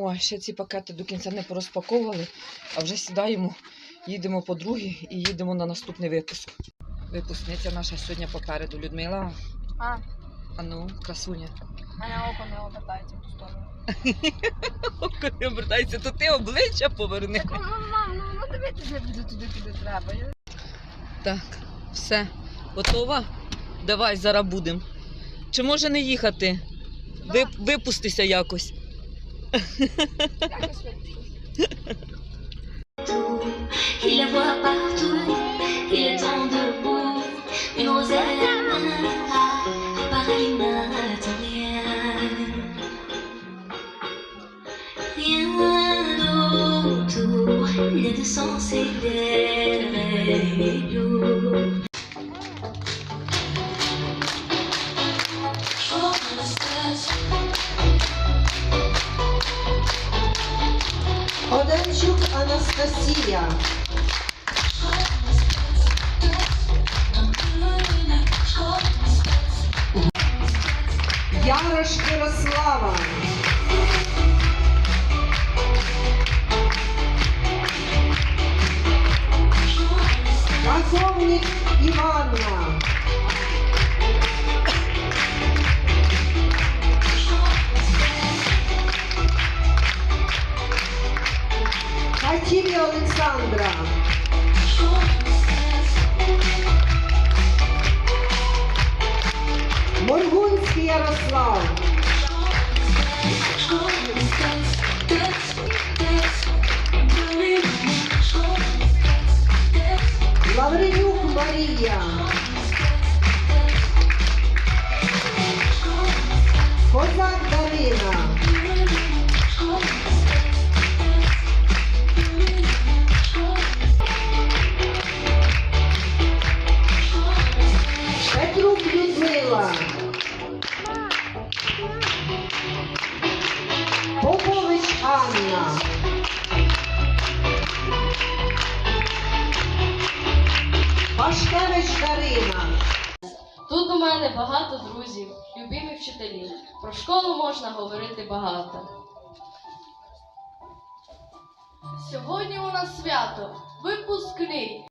О, ще ці пакети до кінця не порозпаковували, а вже сідаємо, їдемо по другій і їдемо на наступний випуск. Випускниця наша сьогодні попереду. Людмила, А, а ну, красуня. мене око не обертається в ту сторону. Коли обертається, то ти обличчя поверни. Так, ну, мам, ну, ну дивитися буде туди, куди треба. Так, все. Готова? Давай, зараз будемо. Чи може не їхати? Ви, випустися якось. Il la voit partout, il attend debout. Une rosette apparaît immatérielle. Rien d'autour, il est de sens et d'elle, Ярош Ярослава. Казовник Іванна. Хатіві Олександра. Моргунський Ярослав. Лавренюк Марія. Пашкевич Дарина. Тут у мене багато друзів, любимі вчителі. Про школу можна говорити багато. Сьогодні у нас свято, випускний.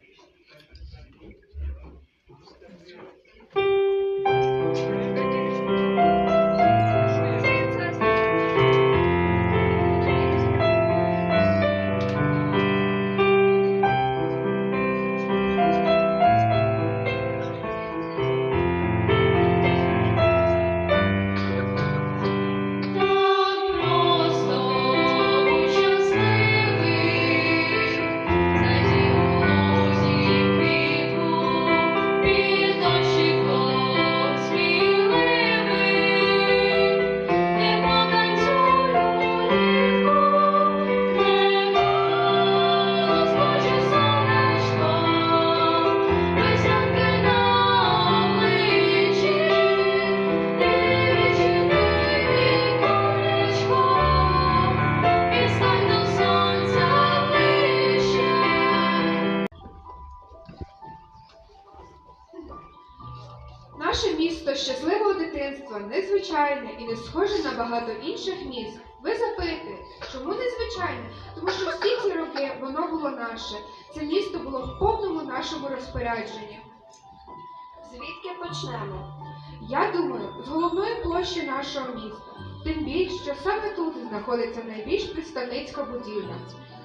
Багато інших міст. Ви запитуєте, чому незвичайне? Тому що всі ці роки воно було наше. Це місто було в повному нашому розпорядженні. Звідки почнемо? Я думаю, з головної площі нашого міста. Тим більше, що саме тут знаходиться найбільш представницька будівля.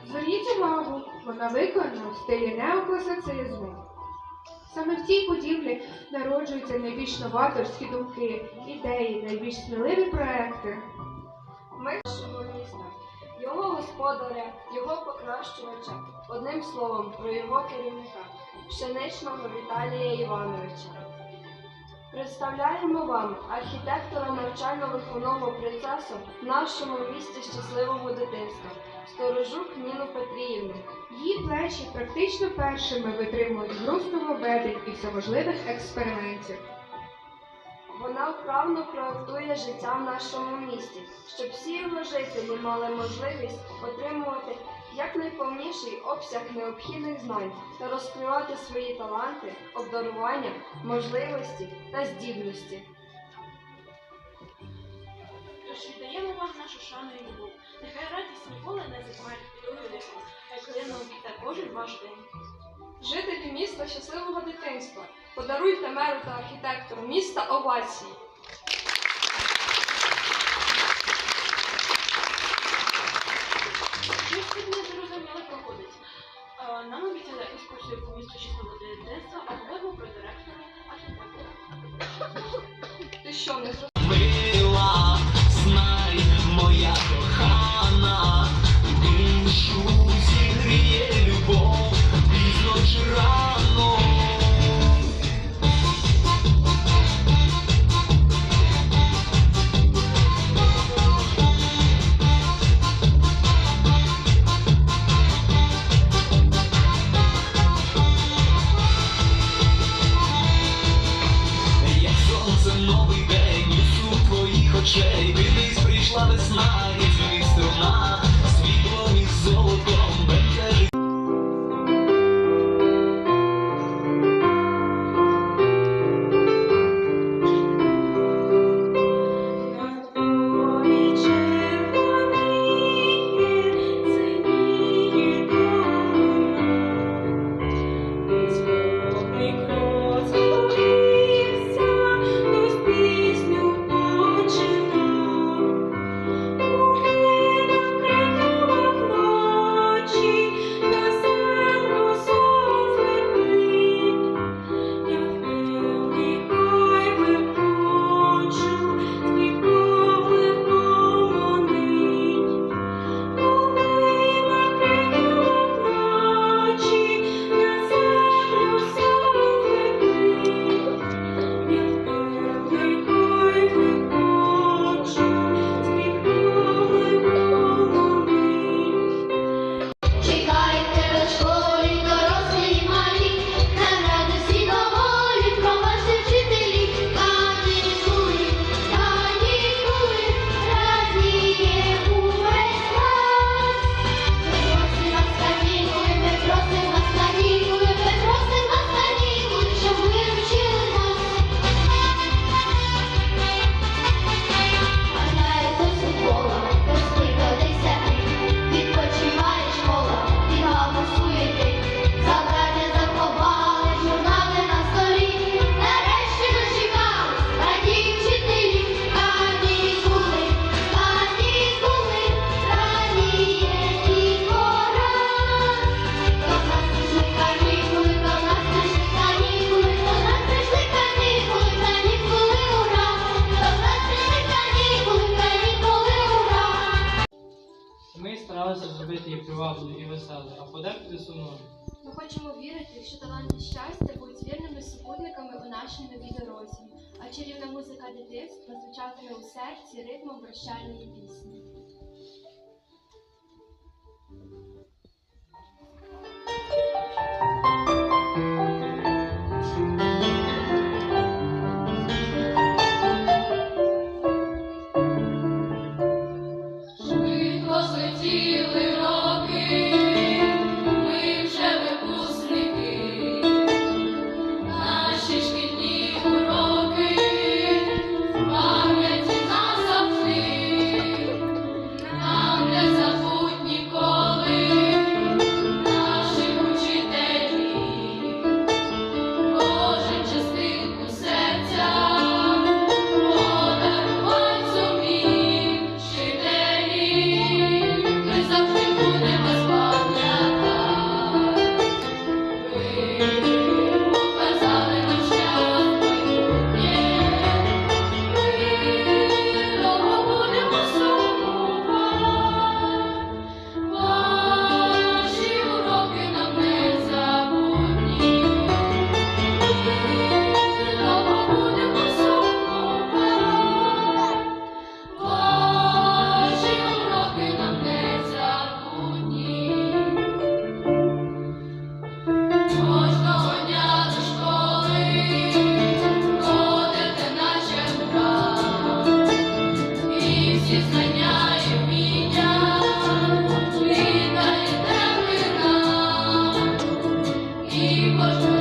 Зверніть увагу, вона виконана в стилі неокласицизму. Саме в цій будівлі народжуються найбільш новаторські думки, ідеї, найбільш сміливі проекти. Ми нашого міста, його господаря, його покращувача, одним словом, про його керівника, пшеничного Віталія Івановича. Представляємо вам архітектора навчально-виховного процесу в нашому місті щасливого дитинства, сторожук Ніну Петріївну. Її плечі практично першими витримують груз нововведень і всеможливих експериментів. Вона вправно проектує життя в нашому місті, щоб всі його жителі мали можливість отримувати якнайповніший обсяг необхідних знань та розкривати свої таланти, обдарування, можливості та здібності. Тож віддаємо вам нашу шану і любов. Нехай радість ніколи не забуває велику, а хай та кожен ваш день. Жителі міста щасливого дитинства. Подаруйте меру та архітектору міста овації. не зрозуміло проходить. Нам обіцяли екскурсію по місту чесного дитинства, а говоримо про директора архітектора. Ти що, не зрозуміло? старалися зробити її привабною і веселою, а подекуди сумною. Ми хочемо вірити, що талант і щастя будуть вірними супутниками у нашій новій дорозі, а чарівна музика дитинства звучатиме у серці ритмом прощальної пісні. Thank you.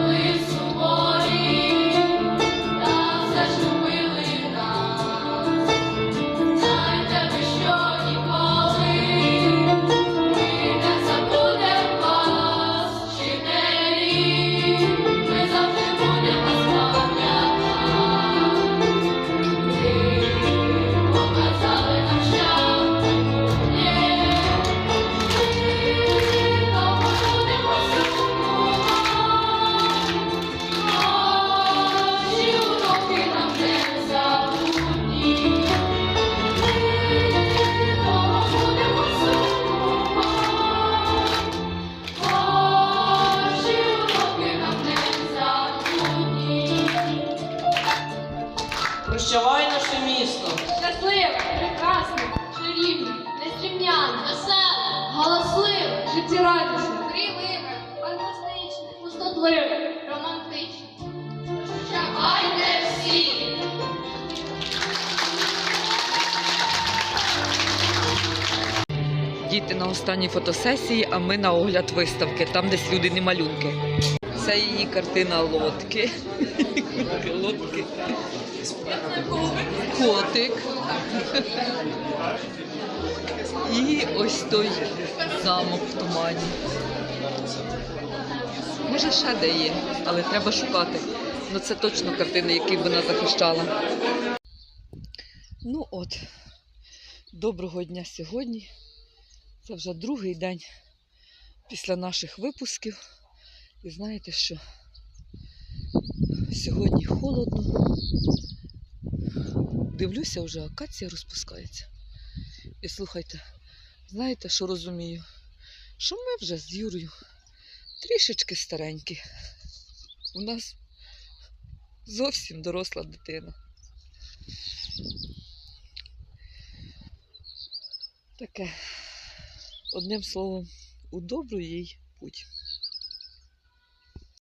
Діти на останній фотосесії, а ми на огляд виставки, там десь люди не малюнки. Це її картина лодки. Лодки. Котик. І ось той замок в тумані. Може, ще де є, але треба шукати. Ну це точно картини, які вона захищала. Ну от, доброго дня сьогодні. Це вже другий день після наших випусків. І знаєте що? Сьогодні холодно. Дивлюся, вже акація розпускається. І слухайте, знаєте, що розумію? Що ми вже з Юрою трішечки старенькі. У нас зовсім доросла дитина. Таке. Одним словом, у добру їй путь.